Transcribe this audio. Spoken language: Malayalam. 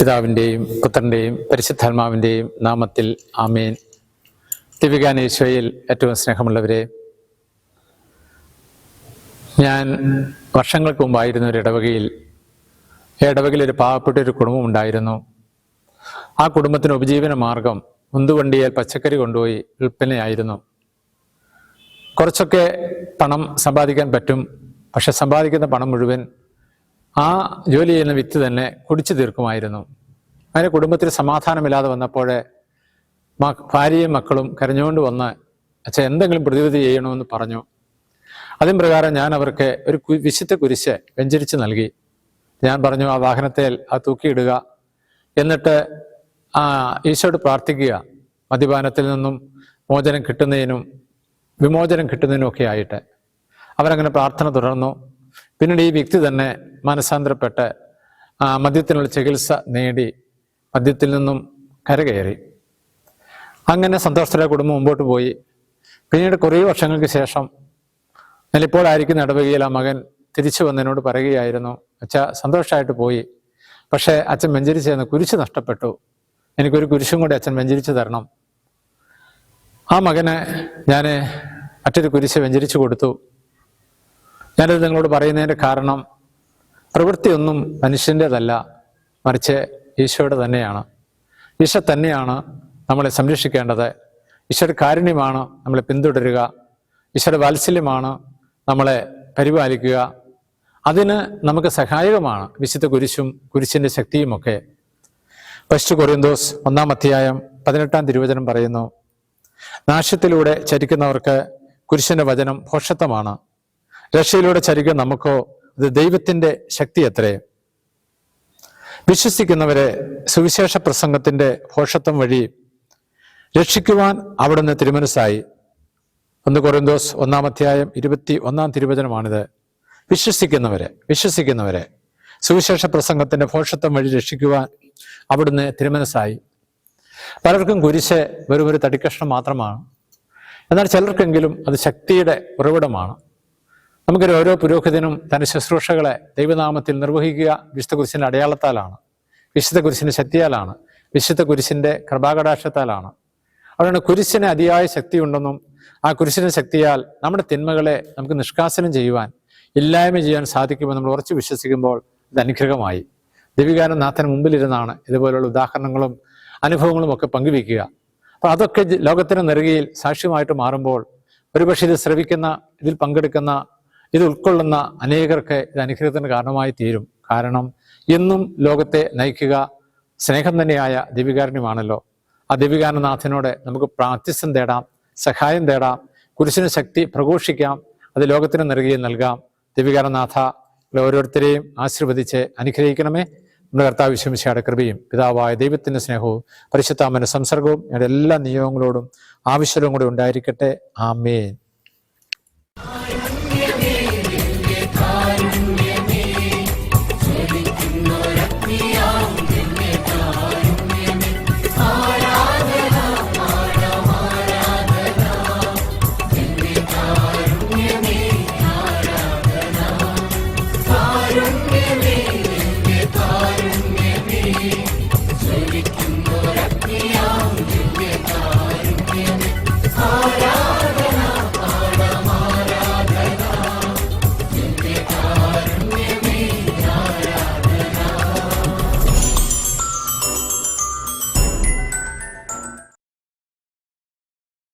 പിതാവിന്റെയും പുത്രന്റെയും പരിശുദ്ധാത്മാവിന്റെയും നാമത്തിൽ ആമേൻ. ദിവികാനേശ്വയിൽ ഏറ്റവും സ്നേഹമുള്ളവരെ ഞാൻ വർഷങ്ങൾക്ക് മുമ്പായിരുന്ന ഒരു ഇടവകയിൽ ഇടവകയിൽ ഒരു പാവപ്പെട്ട ഒരു കുടുംബം ഉണ്ടായിരുന്നു. ആ കുടുംബത്തിന് ഉപജീവന മാർഗം ഉന്തുവണ്ടിയാൽ പച്ചക്കറി കൊണ്ടുപോയി വിൽപ്പനയായിരുന്നു. കുറച്ചൊക്കെ പണം സമ്പാദിക്കാൻ പറ്റും പക്ഷെ സമ്പാദിക്കുന്ന പണം മുഴുവൻ ആ ജോലി ചെയ്യുന്ന വിത്ത് തന്നെ കുടിച്ചു തീർക്കുമായിരുന്നു. അങ്ങനെ കുടുംബത്തിൽ സമാധാനമില്ലാതെ വന്നപ്പോൾ ഭാര്യയും മക്കളും കരഞ്ഞുകൊണ്ട് വന്ന് അച്ഛൻ എന്തെങ്കിലും പ്രതിവിധി ചെയ്യണമെന്ന് പറഞ്ഞു. അതിൻ പ്രകാരം ഞാൻ അവർക്ക് ഒരു വിശുദ്ധ കുരിശ് വെഞ്ചരിച്ച് നൽകി. ഞാൻ പറഞ്ഞു ആ വാഹനത്തിൽ ആ തൂക്കിയിടുക. എന്നിട്ട് ആ ഈശോട് പ്രാർത്ഥിക്കുക. മദ്യപാനത്തിൽ നിന്നും മോചനം കിട്ടുന്നതിനും വിമോചനം കിട്ടുന്നതിനും ഒക്കെ ആയിട്ട്. അവരങ്ങനെ പ്രാർത്ഥന തുടർന്നു. പിന്നീട് ഈ വ്യക്തി തന്നെ മനസാന്തരപ്പെട്ട് ആ, മദ്യത്തിനുള്ള ചികിത്സ നേടി മദ്യത്തിൽ നിന്നും കരകയറി. അങ്ങനെ സന്തോഷത്തിലെ കുടുംബം മുമ്പോട്ട് പോയി. പിന്നീട് കുറേ വർഷങ്ങൾക്ക് ശേഷം നിലപ്പോഴായിരിക്കുന്ന ഇടവകയിൽ ആ മകൻ തിരിച്ചു വന്നതിനോട് പറയുകയായിരുന്നു അച്ഛ സന്തോഷമായിട്ട് പോയി. പക്ഷേ അച്ഛൻ വെഞ്ചരിച്ച് തന്ന കുരിശ് നഷ്ടപ്പെട്ടു. എനിക്കൊരു കുരിശും കൂടി അച്ഛൻ വെഞ്ചരിച്ച് തരണം. ആ മകന് ഞാൻ മറ്റൊരു കുരിശ് വെഞ്ചരിച്ചു കൊടുത്തു. ഞാനിത് നിങ്ങളോട് പറയുന്നതിന്റെ കാരണം പ്രവൃത്തിയൊന്നും മനുഷ്യന്റെതല്ല മറിച്ച് ഈശോയുടെ തന്നെയാണ്. ഈശോ തന്നെയാണ് നമ്മളെ സംരക്ഷിക്കേണ്ടത്. ഈശോയുടെ കാരുണ്യമാണ് നമ്മളെ പിന്തുടരുക. ഈശോയുടെ വാത്സല്യമാണ് നമ്മളെ പരിപാലിക്കുക. അതിന് നമുക്ക് സഹായകമാണ് വിശുദ്ധ കുരിശും കുരിശിന്റെ ശക്തിയുമൊക്കെ. പശ്ചു കൊറിയന്തോസ് ഒന്നാം അധ്യായം പതിനെട്ടാം തിരുവചനം പറയുന്നു നാശത്തിലൂടെ ചരിക്കുന്നവർക്ക് കുരിശിന്റെ വചനം ഭോഷത്വമാണ് രക്ഷയിലൂടെ ചരിക്കുന്ന നമുക്കോ ഇത് ദൈവത്തിന്റെ ശക്തി എത്രയെ? വിശ്വസിക്കുന്നവരെ സുവിശേഷ പ്രസംഗത്തിന്റെ ഭോഷത്വം വഴി രക്ഷിക്കുവാൻ അവിടുന്ന് തിരുമനസ്സായി. ഒന്ന് കൊറിന്തോസ് ഒന്നാം അധ്യായം ഇരുപത്തി ഒന്നാം തിരുവചനമാണിത്. വിശ്വസിക്കുന്നവരെ വിശ്വസിക്കുന്നവരെ സുവിശേഷ പ്രസംഗത്തിന്റെ ഭോഷത്വം വഴി രക്ഷിക്കുവാൻ അവിടുന്ന് തിരുമനസ്സായി. പലർക്കും കുരിശ് വെറും ഒരു തടിക്കഷ്ണം മാത്രമാണ്. എന്നാൽ ചിലർക്കെങ്കിലും അത് ശക്തിയുടെ ഉറവിടമാണ്. നമുക്കൊരു ഓരോ പുരോഹിതനും തന്റെ ശുശ്രൂഷകളെ ദൈവനാമത്തിൽ നിർവഹിക്കുക വിശുദ്ധ കുരിശിന്റെ അടയാളത്താലാണ്. വിശുദ്ധ കുരിശിന്റെ ശക്തിയാലാണ്. വിശുദ്ധ കുരിശിന്റെ കൃപാകടാക്ഷത്താലാണ്. അതുകൊണ്ട് കുരിശിന് അതിയായ ശക്തിയുണ്ടെന്നും ആ കുരിശിന്റെ ശക്തിയാൽ നമ്മുടെ തിന്മകളെ നമുക്ക് നിഷ്കാസനം ചെയ്യുവാൻ ഇല്ലായ്മ ചെയ്യാൻ സാധിക്കുമെന്ന് നമ്മൾ ഉറച്ചു വിശ്വസിക്കുമ്പോൾ ഇത് അനുഗ്രഹമായി. ദൈവികാനനാഥന് മുമ്പിലിരുന്നാണ് ഇതുപോലുള്ള ഉദാഹരണങ്ങളും അനുഭവങ്ങളും ഒക്കെ പങ്കുവെക്കുക അപ്പോൾ അതൊക്കെ ലോകത്തിന് നെറുകയിൽ സാക്ഷ്യമായിട്ട് മാറുമ്പോൾ ഒരുപക്ഷെ ഇത് ശ്രവിക്കുന്ന ഇതിൽ പങ്കെടുക്കുന്ന ഇത് ഉൾക്കൊള്ളുന്ന അനേകർക്ക് ഇത് അനുഗ്രഹത്തിന് കാരണമായി തീരും. കാരണം എന്നും ലോകത്തെ നയിക്കുക സ്നേഹം തന്നെയായ ദിവികാരണ്യമാണല്ലോ. ആ ദിവികാരനാഥനോട് നമുക്ക് പ്രാർത്ഥ്യസം തേടാം സഹായം തേടാം കുരിശിന് ശക്തി പ്രഘോഷിക്കാം അത് ലോകത്തിന് നൽകുകയും നൽകാം. ദിവികാരനാഥ ഓരോരുത്തരെയും ആശീർവദിച്ച് അനുഗ്രഹിക്കണമേ. നമ്മുടെ കർത്താവ് വിശ്വമിശയുടെ കൃപയും പിതാവായ ദൈവത്തിന്റെ സ്നേഹവും പരിശുദ്ധാമന്റെ സംസർഗവും എല്ലാ നിയോഗങ്ങളോടും ആവശ്യവും കൂടെ ഉണ്ടായിരിക്കട്ടെ. ആമേൻ.